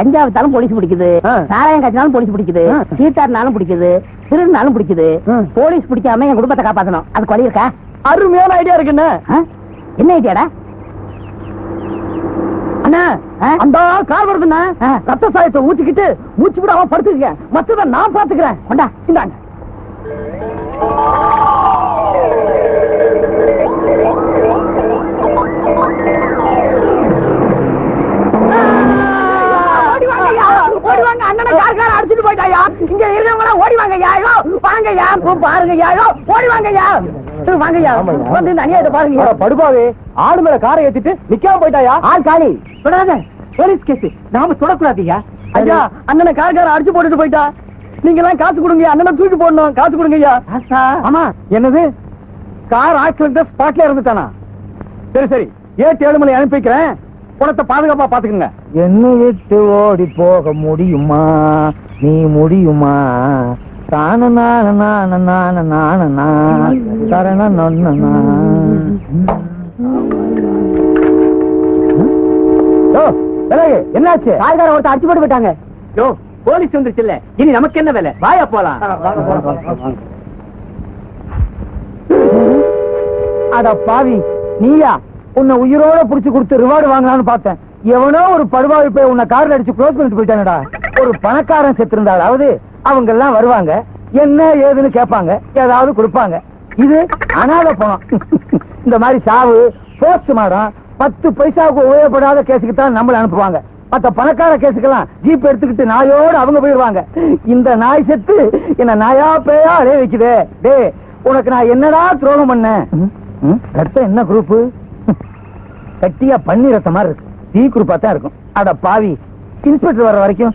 கஞ்சா வித்தாலும் police பிடிக்குது. சாராயம் காய்ச்சினாலும் police பிடிக்குது. சீட்டாடினாலும் பிடிக்குது திருடினாலும் பிடிக்குது. போலீஸ் பிடிக்காம என் குடும்பத்தை காப்பாத்தணும் அதுக்கு வழி இருக்கா அருமையான ஐடியா இருக்குண்ணே? என்ன ஐடியாடா அண்ணா? அந்த கார் வருதுண்ணா. ரத்த சாயத்தை ஊத்திக்கிட்டு மூச்சு விடாம படுத்துக்கங்க மத்தத நான் பாத்துக்கிறேன் கொண்டா இந்தாங்க வாங்கய்யா போ பாருங்கய்யா ஐயோ ஓடி வந்து இந்த அநியாயத்தை பாருங்க படுபாவே ஆடு மேல காரை ஏத்திட்டு நிக்காம போயிட்டாயா? ஆள் காலி. தொடாத. Police case. நாம தொடக்கூடாதுயா ஐயா அண்ணனை கார்கார அடிச்சு போட்டுட்டு போயிட்டா. நீங்க எல்லாம் காசு கொடுங்க அண்ணனை தூக்கி போடணும். காசு கொடுங்கய்யா. ஆமா. என்னது? கார் ஆக்சிடென்ட் ஸ்பாட்ல இருந்துட்டானா சரி சரி. ஏட்டு அனுப்பி வைக்கிறேன். பணத்தை பாதுகாப்பா பாத்துக்கங்க. என்னை விட்டு ஓடி போக முடியுமா? நீ முடியுமா? தான நான நான நான நான நா தரண நொன்ன என்னாச்சு? கால்கார ஒருத்தர் அடிச்சு போட்டு போயிட்டாங்க. யோ போலீஸ் வந்துருச்சு இல்ல. இனி நமக்கு என்ன வேலை? வாயா போலாம். அட பாவி நீயா? உன்னை உயிரோட புடிச்சு கொடுத்து ரிவார்டு வாங்கலாம்னு பார்த்தேன். எவனோ ஒரு படுவாவி போய் உன்னை கார்ல அடிச்சு க்ளோஸ் பண்ணிட்டு போயிட்டானடா. ஒரு பணக்காரன் செத்திருந்தாலாவது அவங்க எல்லாம் வருவாங்க. என்ன ஏதுன்னு கேட்பாங்க. ஏதாவது கொடுப்பாங்க. இது அனாதை பணம். இந்த மாதிரி சாவு போஸ்ட் மாடம் பத்து பைசாவுக்கு உபயோகப்படாத கேஸுக்கு தான் நம்மள அனுப்புவாங்க. மத்த பணக்கார கேஸுக்கெல்லாம் ஜீப் எடுத்துக்கிட்டு நாயோட அவங்க போயிடுவாங்க. இந்த நாய் செத்து என்ன நாயா பேயா அடைய வைக்குதே. டே உனக்கு நான் என்னடா துரோகம் பண்ணேன்? ரத்தம் என்ன குரூப்பு? கட்டியா பண்ணி ரத்த மாதிரி இருக்கு. டி குரூப்பா தான் இருக்கும். அட பாவி இன்ஸ்பெக்டர் வர வரைக்கும்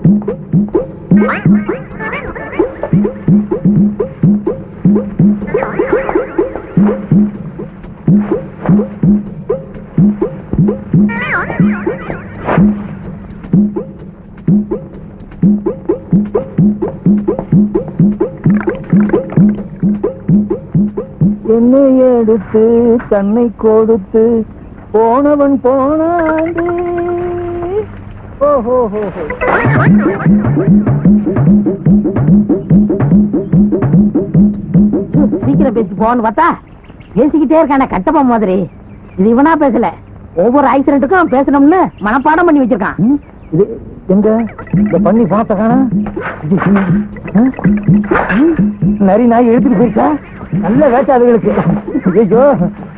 தன்னை கொடுத்து போனவன் போனாண்டி ஓஹோ சீக்கிரம் பேசிட்டு போன்னு பார்த்தா பேசிக்கிட்டே இருக்கானே கட்டப்பா மாதிரி. இது இவனா பேசல. ஒவ்வொரு ஆக்சிடென்ட்டுக்கும் பேசணும்னு மனப்பாடம் பண்ணி வச்சிருக்கான். இது எங்க? இந்த பண்ணி பணத்தை காணா? நரி நாய் எடுத்துட்டு போயிருச்சா? நல்ல வேட்டை அதுகளுக்கு ஐயோ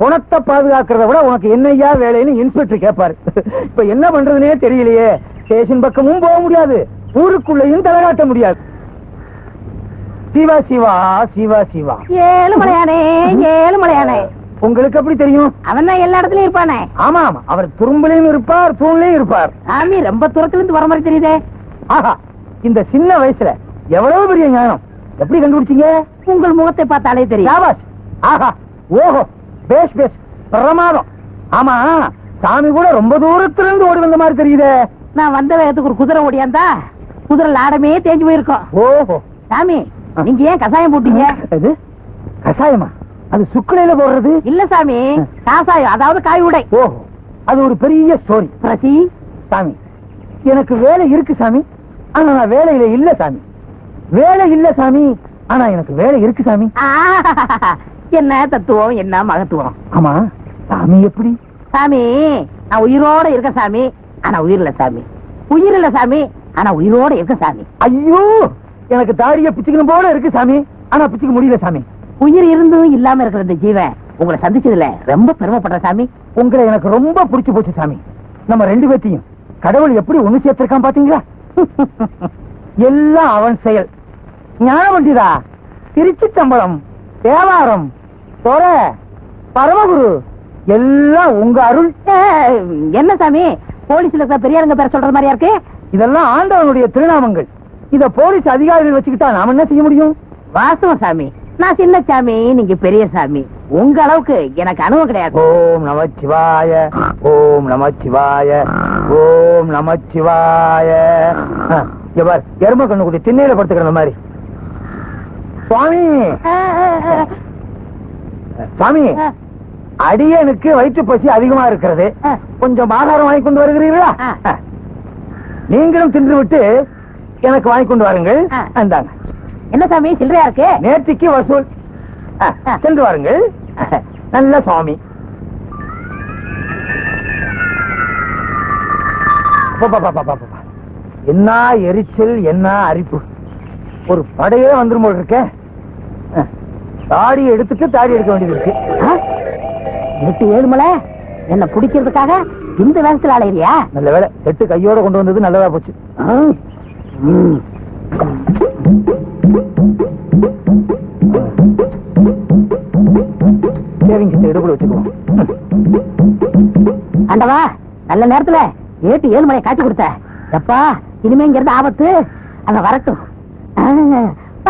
பணத்தை பாதுகாக்கிறத விட உனக்கு என்னையா வேலைன்னு இன்ஸ்பெக்டர் கேட்பாரு இப்ப என்ன பண்றதுனே தெரியலையே. ஸ்டேஷன் பக்கமும் போக முடியாது. ஊருக்குள்ளேயும் தலைகாட்ட முடியாது. சிவா சிவா சிவா சிவா. ஏழு மலையானே ஏழு மலையானே. உங்களுக்கு எப்படி தெரியும்? அவன் தான் எல்லா இடத்துலயும் இருப்பானே. ஆமா ஆமா. அவர் துரும்புலையும் இருப்பார் தூண்லயும் இருப்பார். சாமி ரொம்ப தூரத்துல இருந்து வர மாதிரி தெரியுதே. ஆஹா இந்த சின்ன வயசுல எவ்வளவு பெரிய ஞானம்? எப்படி கண்டுபிடிச்சீங்க? உங்கள் முகத்தை பார்த்தாலே தெரியும். ஆஹா ஓஹோ. பேஷ் பேஷ். பிரமாதம். ஆமா சாமி கூட ரொம்ப தூரத்துல இருந்து ஓடி வந்த மாதிரி தெரியுதே. நான் வந்த வேகத்துக்கு ஒரு குதிரை ஓடியாந்தா குதிரை லாடமே தேஞ்சு போயிருக்கோம். ஓஹோ. சாமி நீங்க ஏன் கசாயம் போட்டீங்க? இது கஷாயமா? அது சுக்குலையில போடுறது? இல்ல சாமி காசாயம் அதாவது காய் உடை. ஓஹோ. அது ஒரு பெரிய ஸ்டோரி பிரசி. சாமி எனக்கு வேலை இருக்கு சாமி ஆனா நான் வேலையில இல்ல சாமி. வேலை இல்ல சாமி ஆனா எனக்கு வேலை இருக்கு சாமி. என்ன தத்துவம் என்ன மகத்துவம்? ஆமா சாமி எப்படி? சாமி நான் உயிரோட இருக்க சாமி ஆனா உயிர் இல்ல சாமி. உயிர் இல்ல சாமி ஆனா உயிரோட இருக்க சாமி. ஐயோ எனக்கு தாடிய பிச்சுக்கணும் போல இருக்கு சாமி. ஆனா பிச்சுக்க முடியல சாமி. உயிர் இருந்தும் இல்லாம இருக்கிற இந்த ஜீவன் உங்களை சந்திச்சதுல ரொம்ப பெருமைப்படுற சாமி. உங்களை எனக்கு ரொம்ப பிடிச்சு போச்சு சாமி. நம்ம ரெண்டு பேத்தையும் கடவுள் எப்படி ஒண்ணு சேர்த்திருக்கான் பாத்தீங்களா? எல்லாம் அவன் செயல். ஞானவண்டிதா திருச்சி தம்பலம் தேவாரம் தொர பரமகுரு எல்லாம் உங்க அருள். என்ன சாமி? போலீஸ்ல இருக்கிற பெரியாருங்க பேர சொல்றது மாதிரியா இருக்கு? இதெல்லாம் ஆண்டவனுடைய திருநாமங்கள். இத போலீஸ் அதிகாரிகள் வச்சுக்கிட்டா நாம என்ன செய்ய முடியும்? வாஸ்தவம் சாமி. நான் சின்ன சாமி நீங்க பெரிய சாமி. உங்க அளவுக்கு எனக்கு அனுபவம் கிடையாது. ஓம் ஓம் நமச்சிவாய ஓம் நமச்சிவாய ஆ, இங்க பார் எரும கண்ணு குட்டி திண்ணையில படுத்துக்கிற மாதிரி. சுவாமி! ஆ. அடியனுக்கு வயிற்று பசி அதிகமா இருக்கிறது. கொஞ்சம் ஆகாரம் வாங்கி கொண்டு வருகிறீர்களா. நீங்களும் தின்று விட்டு எனக்கு வாங்கி கொண்டு வாருங்கள். அந்தாங்க என்ன சாமி சில்லறையா இருக்கு நேற்றுக்கு வசூல். சென்று வாருங்கள் நல்ல சுவாமி. என்ன எரிச்சல் என்ன அரிப்பு ஒரு படையே வந்துரும் போல இருக்கே ஆ. தாடி எடுத்துட்டு தாடி எடுக்க வேண்டியது இருக்கு? எட்டு ஏழுமலை? என்ன பிடிக்கிறதுக்காக இந்த வேகத்துல அலையிறியா? நல்ல வேலை செட்டு கையோட கொண்டு வந்தது நல்லதா போச்சு. ஆ. ம். சேவிங் செட்டு எடுப்புல வச்சுக்குவோம். ஆண்டவா நல்ல நேரத்துல ஏட்டு ஏழு மணியை காட்டி கொடுத்த. எப்பா இனிமே இங்க இருந்து ஆபத்து. அங்க வரட்டும்.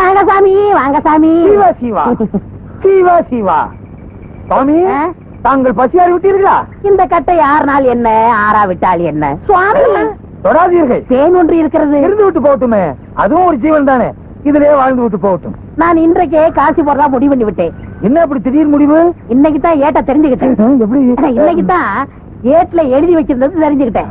வாங்க சாமி வாங்க சாமி சீவா சீவா. சீவா சீவா. சுவாமி ஆ? தாங்கள் பசியாறி விட்டீர்களா? இந்த கட்டை ஆறு நாள் என்ன? ஆறா விட்டால் என்ன? சுவாமி! தொடாதீர்கள். தேன் ஒன்று இருக்கிறது. இருந்து விட்டு போகட்டுமே. அதுவும் ஒரு ஜீவன் தானே. இதுலயே வாழ்ந்து விட்டு போகட்டும். நான் இன்றைக்கே காசி போடுறதா முடிவு பண்ணி விட்டேன். என்ன அப்படி திடீர் முடிவு? இன்னைக்கு தான் ஏட்ட தெரிஞ்சுக்கிட்டேன். இன்னைக்கு தான் ஏட்ல எழுதி வச்சிருந்தது தெரிஞ்சுக்கிட்டேன்.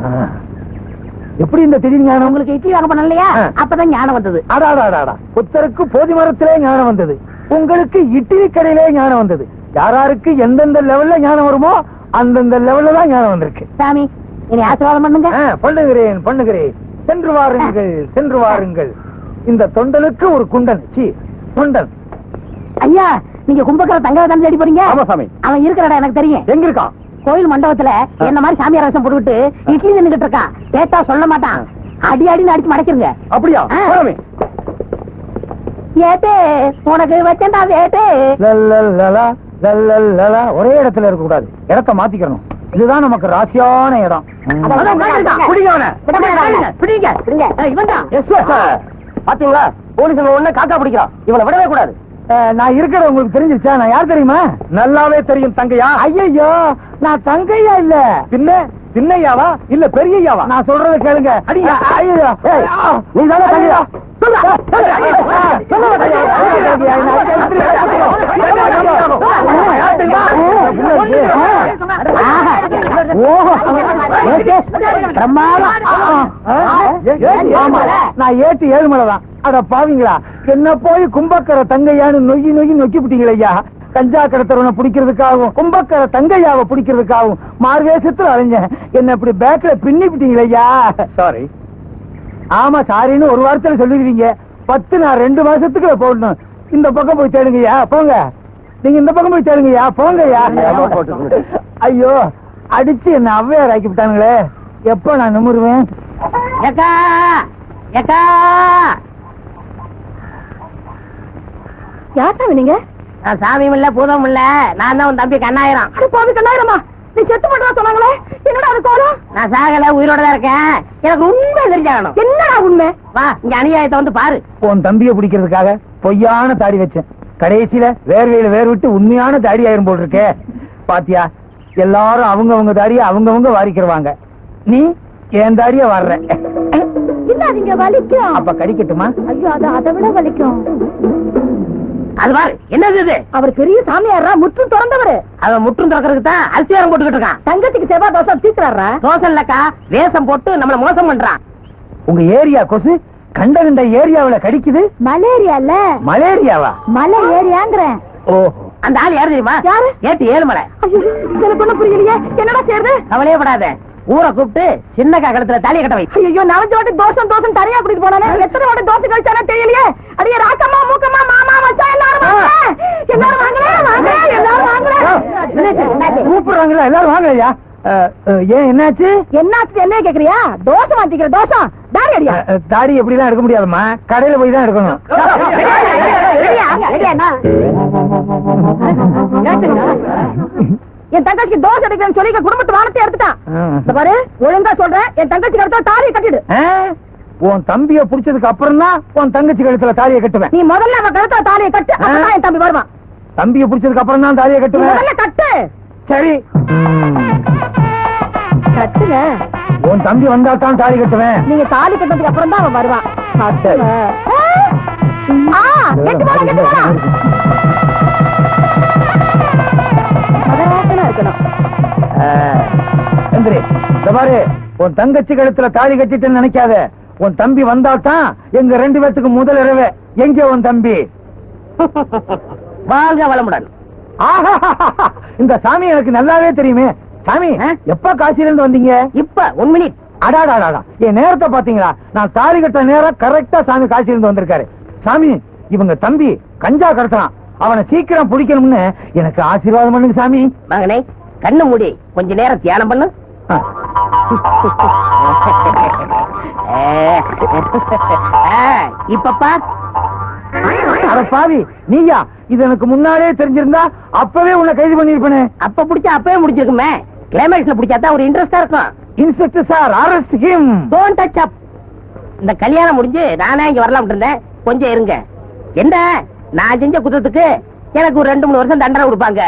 எப்படி இந்த திடீர் ஞானம் உங்களுக்கு இட்லி வாங்க பண்ண இல்லையா ஆ. அப்பதான் ஞானம் வந்தது. அடாடாடாடா புத்தருக்கு போதி மரத்திலே ஞானம் வந்தது. உங்களுக்கு இட்லி கடையிலே ஞானம் வந்தது. யாராருக்கு எந்தெந்த லெவல்ல ஞானம் வருமோ அந்தந்த லெவல்ல தான் ஞானம் வந்திருக்கு. சாமி இனி ஆசீர்வாதம் பண்ணுங்க. பண்ணுகிறேன் பண்ணுகிறேன். சென்று வாருங்கள் சென்று வாருங்கள். இந்த தொண்டனுக்கு ஒரு குண்டன். சி தொண்டன் ஐயா நீங்க கும்பகர தங்க தான் தேடி போறீங்க? ஆமா சாமி. அவன் இருக்கிற இடம் எனக்கு தெரியும். எங்க இருக்கான்? கோயில் மண்டபத்துல என்ன மாதிரி சாமியார் வேஷம் போட்டுக்கிட்டு இட்லி நின்னுகிட்டு இருக்கான் கேட்டா சொல்ல மாட்டான். அடி அடின்னு அடிச்சு மடக்கிருங்க அப்படியா. ஏட்டே உனக்கு வச்சேன்டா வேட்டே. ஒரே இடத்துல இருக்க கூடாது இடத்த மாத்திக்கணும். இதுதான் நமக்கு ராசியான இடம். பாத்தீங்களா? போலீஸ் ஒண்ணு காக்கா பிடிக்கிறான். இவனை விடவே கூடாது. நான் இருக்கிற உங்களுக்கு தெரிஞ்சிருச்சா? நான் யார் தெரியுமா? நல்லாவே தெரியும் தங்கையா. ஐயோ நான் தங்கையா இல்ல பின்ன சின்னையாவா இல்ல பெரியயாவா நான் சொல்றத கேளுங்க நீ தானே தங்கையா நான் ஏட்டு ஏழுமலை தான் அட பாவீங்களா என்ன போய் கும்பக்கரை தங்கையான்னு நொய்யி நொய்யி நொக்கி விட்டீங்களே கஞ்சா கடத்தரவனை பிடிக்கிறதுக்காகவும் கும்பக்கரை தங்கையாவை பிடிக்கிறதுக்காகவும் மார்வேஷத்துல அலைஞ்சேன். என்ன இப்படி பேக்ல பின்னி விட்டீங்களே ஐயா. சாரி ஆமா சாரின்னு ஒரு வாரத்துல சொல்லிடுவீங்க. பத்து நான் ரெண்டு மாசத்துக்குள்ள போடணும். இந்த பக்கம் போய் தேடுங்கய்யா போங்க. நீங்க இந்த பக்கம் போய் தேடுங்கய்யா போங்கய்யா ஐயோ. அடிச்சு என்ன அவ்வையார் ஆக்கி விட்டானுங்களே. எப்ப நான் நிமிருவேன்? யார் சாமி நீங்க? நான் சாமியும் இல்ல பூதமும் இல்ல. நான் தான் உன் தம்பி கண்ணாயிரம். பாவி கண்ணாயிரமா? நீ செத்து போட்டா சொன்னாங்களே? என்னடா அது கோலம்? நான் சாகல உயிரோட தான் இருக்கேன். எனக்கு உண்மை தெரிஞ்சாகணும். என்னடா உண்மை? வா இங்க அநியாயத்தை வந்து பாரு. உன் தம்பியை பிடிக்கிறதுக்காக பொய்யான தாடி வச்சேன். கடைசியில வேர்வையில வேர் விட்டு உண்மையான தாடி ஆயிரும் போல் இருக்கே. பாத்தியா எல்லாரும் அவங்க அவங்க தாடிய அவங்கவங்க வாரிக்கிறவாங்க. நீ என் தாடிய வர்ற. இல்லாதீங்க வலிக்கும். அப்ப கடிக்கட்டுமா? ஐயோ அது அதை விட வலிக்கும். அது பாரு என்னது இது? அவர் பெரிய சாமியாரா முற்றும் திறந்தவரு. அவன் முற்றும் திறக்கிறதுக்கு தான் அரிசியாரம் போட்டுக்கிட்டு இருக்கான். தங்கத்துக்கு செவ்வாய் தோசை தீக்குறாரா தோசை இல்லக்கா வேஷம் போட்டு நம்மள மோசம் பண்றான். உங்க ஏரியா கொசு கண்ட கண்ட ஏரியாவுல கடிக்குது? மலேரியால? மலேரியாவா? மலை ஏரியாங்கிறேன். ஓஹோ அந்த ஆள் யாரு தெரியுமா? யாரு? ஏட்டு ஏழுமலை. எனக்கு புரியலையே. என்னடா செய்யறது கவலையே படாத. ஊரை கூப்பிட்டு சின்ன கழுத்துல தாலியை கட்ட வை ஐயோ நாலஞ்சு வாட்டி தோசம் தோசம் தனியா கூட்டிட்டு போனானே எத்தனை வாட்டி தோசை கழிச்சானே தெரியலையே அடியே ராக்கம்மா மூக்கம்மா மாமா மச்சான் எல்லாரும் வாங்க எல்லாரும் வாங்க எல்லாரும் வாங்க கூப்பிடுறாங்களா எல்லாரும் வாங்க ஐயா ஏன் என்னாச்சு என்னாச்சு என்ன கேக்குறியா தோஷம் மாத்திக்கிற தோஷம் தாடி அடியா தாடி எப்படிலாம் எடுக்க முடியாதும்மா கடையில போய் தான் எடுக்கணும் என் தங்கச்சிக்கு தோசை எடுக்கிறேன்னு சொல்லி குடும்பத்து வானத்தை எடுத்துட்டான். பாரு ஒழுங்கா சொல்றேன் என் தங்கச்சிக்கு அடுத்த தாலியை கட்டிடு? உன் தம்பிய புடிச்சதுக்கு அப்புறம் தான் உன் தங்கச்சி கழுத்துல தாலியை கட்டுவேன். நீ முதல்ல அவன் கழுத்துல தாலியை கட்டு அப்பதான் என் தம்பி வருவான். தம்பிய புடிச்சதுக்கு அப்புறம் தான் தாலியை கட்டுவேன். முதல்ல கட்டு. சரி. கட்டுங்க உன் தம்பி வந்தா தான் தாலி கட்டுவேன். நீங்க தாலி கட்டதுக்கு அப்புறம் தான் அவன் வருவான். சரி. ஆ, கெட்டு. பாரு உன் தங்கச்சி கழுத்துல தாலி கட்டிட்டேன்னு நினைக்காத. உன் தம்பி வந்தா தான் எங்க ரெண்டு பேத்துக்கு முதல் இரவு. எங்க உன் தம்பி? வாழ்க வளமுடன். இந்த சாமி எனக்கு நல்லாவே தெரியுமே. சாமி? எப்ப காசில இருந்து வந்தீங்க? இப்ப ஒன் மினிட் அடாடாடாடா. என் நேரத்தை பாத்தீங்களா நான் தாலி கட்ட நேரம் கரெக்டா சாமி காசி இருந்து வந்திருக்காரு. சாமி இவங்க தம்பி கஞ்சா கடத்துறான். அவனை சீக்கிரம் பிடிக்கணும்னு எனக்கு ஆசீர்வாதம் பண்ணுங்க சாமி. மகனே கண்ணு மூடி கொஞ்ச நேரம் தியானம் பண்ணு. இப்ப பார். பாவி நீயா? இது எனக்கு முன்னாலே தெரிஞ்சிருந்தா அப்பவே உன்னை கைது பண்ணிருப்பேனே அப்ப பிடிச்சா அப்பவே முடிச்சிருக்குமே கிளைமேக்ஸ்ல பிடிச்சாதான் ஒரு இன்ட்ரெஸ்டா இருக்கும். Inspector sir arrest him don't touch up இந்த கல்யாணம் முடிஞ்சு நானே இங்க வரலாம் இருந்தேன். கொஞ்சம் இருங்க. என்ன? நான் செஞ்ச குத்தத்துக்கு எனக்கு ஒரு ரெண்டு மூணு வருஷம் தண்டனை கொடுப்பாங்க.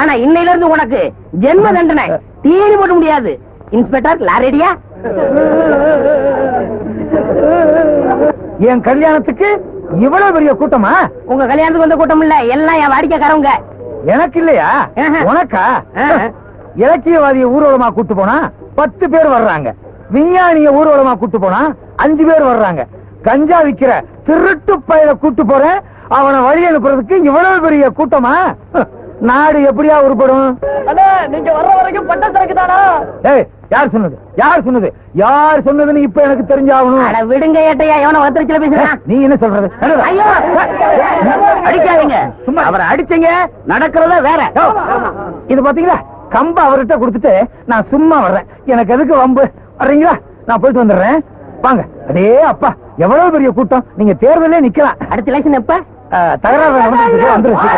ஆனா இன்னையில இருந்து உனக்கு ஜென்ம தண்டனை. தீனி போட முடியாது. இன்ஸ்பெக்டர் லாரேடியா என் கல்யாணத்துக்கு இவ்வளவு பெரிய கூட்டமா? உங்க கல்யாணத்துக்கு வந்த கூட்டம் இல்ல. எல்லாம் என் வாடிக்கைக்காரவங்க. எனக்கு இல்லையா. உனக்கா. இலக்கியவாதிய ஊர்வலமா கூட்டு போனா பத்து பேர் வர்றாங்க. விஞ்ஞானிய ஊர்வலமா கூட்டு போனா அஞ்சு பேர் வர்றாங்க. கஞ்சா விக்கிற திருட்டு பயில கூட்டு போறேன். அவனை வழி அனுப்புறதுக்கு இவ்வளவு பெரிய கூட்டமா? நாடு எப்படியா உருப்படும்? நீங்க வர்ற வரைக்கும் பட்ட சரக்கு தானா? ஏய் யார் சொன்னது? யார் சொன்னது? யார் சொன்னதுன்னு இப்ப எனக்கு தெரிஞ்சாகணும். அட விடுங்க ஏட்டையா எவன வத்திரிச்சல பேசுறான்? நீ என்ன சொல்றது. ஐயோ! அடிக்காதீங்க. சும்மா. அவரை அடிச்சீங்க நடக்கிறத வேற. இது பாத்தீங்களா? கம்ப அவர்கிட்ட கொடுத்துட்டு நான் சும்மா வர்றேன். எனக்கு எதுக்கு வம்பு? வர்றீங்களா? நான் போயிட்டு வந்துடுறேன். வாங்க. அடே அப்பா எவ்வளவு பெரிய கூட்டம்? நீங்க தேர்தலே நிக்கலாம். அடுத்த எலெக்ஷன் எப்ப? தகராறு வந்துருச்சு